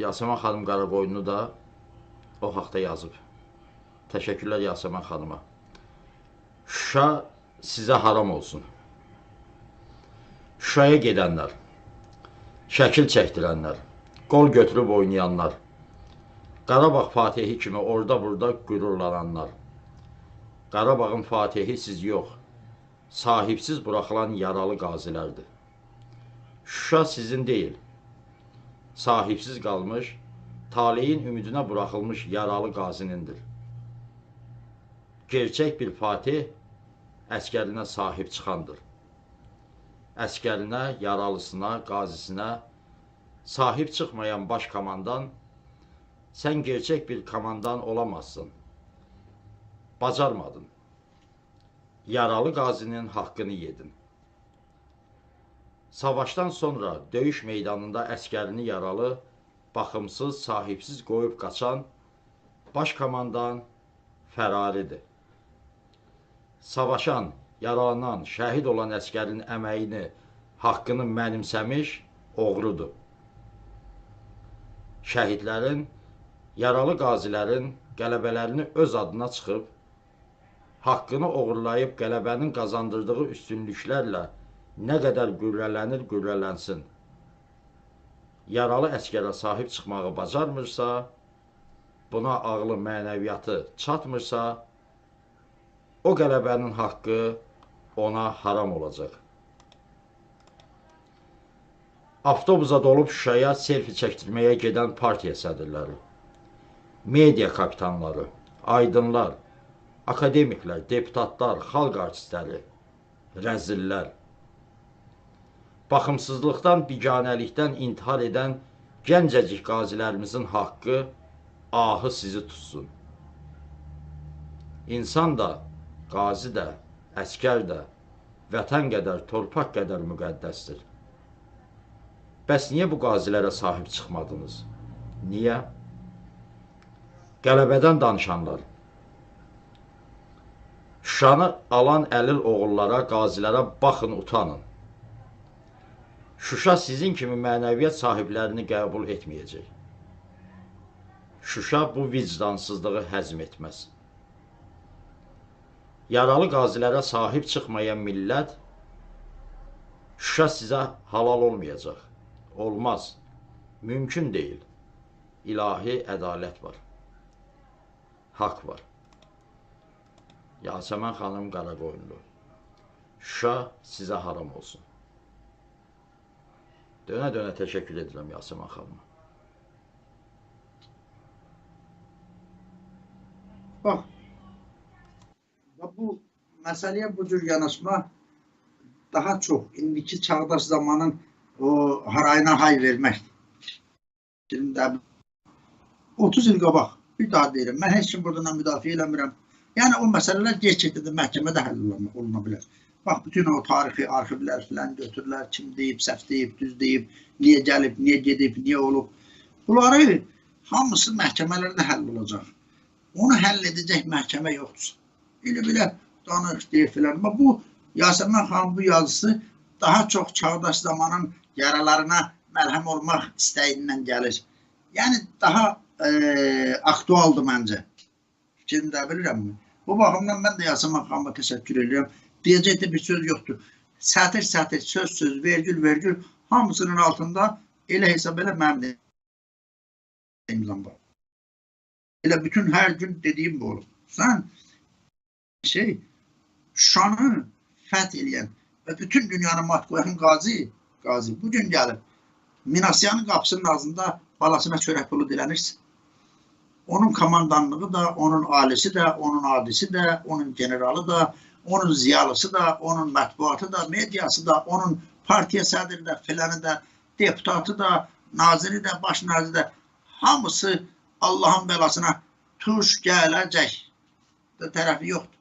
Yasəmən xanım Qaraqoyunlu da o haqda yazıb. Təşəkkürlər Yasəmən xanıma. Şuşa sizə haram olsun. Şuşaya gedənlər, şəkil çəkdirənlər, qol götürüb oynayanlar, Qarabağ Fatihi kimi orada-burada qürurlananlar, Qarabağın Fatihi siz yox, sahibsiz buraxılan yaralı qazilərdir. Şuşa sizin deyil, sahibsiz qalmış, taleyin ümidinə buraxılmış yaralı qazinindir. Gerçək bir Fatih əskərinə sahib çıxandır. Əskərinə, yaralısına, qazisinə sahib çıxmayan baş komandan sən gerçək bir komandan olamazsın. Bacarmadın. Yaralı qazinin haqqını yedin. Savaşdan sonra döyüş meydanında əskərini yaralı, baxımsız, sahibsiz qoyub qaçan baş komandan fəraridir. Savaşan, yaralanan, şəhid olan əskərin əməyini, haqqını mənimsəmiş oğrudur. Şəhidlərin, yaralı qazilərin qələbələrini öz adına çıxıb, haqqını oğurlayıb qələbənin qazandırdığı üstünlüklərlə nə qədər qürrələnir, qürrələnsin. Yaralı əskərə sahib çıxmağı bacarmırsa, buna ağlı mənəviyyatı çatmırsa, o qələbənin haqqı ona haram olacaq. Avtobusa dolub Şuşaya selfie çəkdirməyə gedən partiya sədrləri, media kapitanları, aydınlar, akademiklər, deputatlar, xalq artistləri, rəzillər, baxımsızlıqdan, biganəlikdən intihar edən gəncəcik qazilərimizin haqqı, ahı sizi tutsun. İnsan da, qazi də, əskər də, vətən qədər, torpaq qədər müqəddəsdir. Bəs niyə bu qazilərə sahib çıxmadınız? Niyə? Qələbədən danışanlar, Şuşanı alan əlil oğullara, qazilərə baxın, utanın. Şuşa sizin kimi mənəviyyat sahiblərini qəbul etməyəcək. Şuşa bu vicdansızlığı həzm etməz. Yaralı qazilərə sahib çıxmayan millət Şuşa sizə halal olmayacaq. Olmaz. Mümkün deyil. İlahi ədalət var. Haqq var. Yasəmən xanım Qaraqoyunlu. Şuşa sizə haram olsun. Dönə-dönə təşəkkür edirəm Yasəmən xanıma. Bax, bu məsələyə bu cür yanaşma daha çox indiki çağdaş zamanın o harayına hay vermək. Şimdi də 30 il qabaq bir daha deyirəm, mən heç kim buradan müdafiə eləmirəm. Yəni o məsələlər gerçəkdə də məhkəmədə həll oluna, bilər. Bax bütün o tarixi arxivlər filan götürürlər, kim deyib, səhv deyib, düz deyib, niyə gəlib, niyə gedib, niyə olub. Bunları hamısı məhkəmələrdə həll olacaq. Onu həll edəcək məhkəmə yoxdur. Elə belə danış deyir filan. Amma bu Yasəmən xanım bu yazısı daha çox çağdaş zamanın yaralarına məlhəm olmaq istəyindən gəlir. Yəni daha e, aktualdır məncə. Fikrini də bilirəmmi? Bu baxımdan mən də Yasəmən xanıma təşəkkür edirəm. Deyəcək də bir söz yoxdur. Sətir sətir, söz söz, vergül vergül hamısının altında elə hesab elə mənim də imzam var. Elə bütün hər gün dediyim bu olur. Sən şey Şuşanı fəth eləyən və bütün dünyanı mat qoyan qazi, qazi bu gün gəlib Minasyanın qapısının ağzında balasına çörək pulu dilənirsən. Onun komandanlığı da, onun alisi də, onun adisi də, onun generalı da, onun ziyalısı da, onun mətbuatı da, mediası da, onun partiya sədri də, filanı da, deputatı da, naziri də, baş naziri də hamısı Allahın bəlasına tuş gələcək. Tərəfi yoxdur.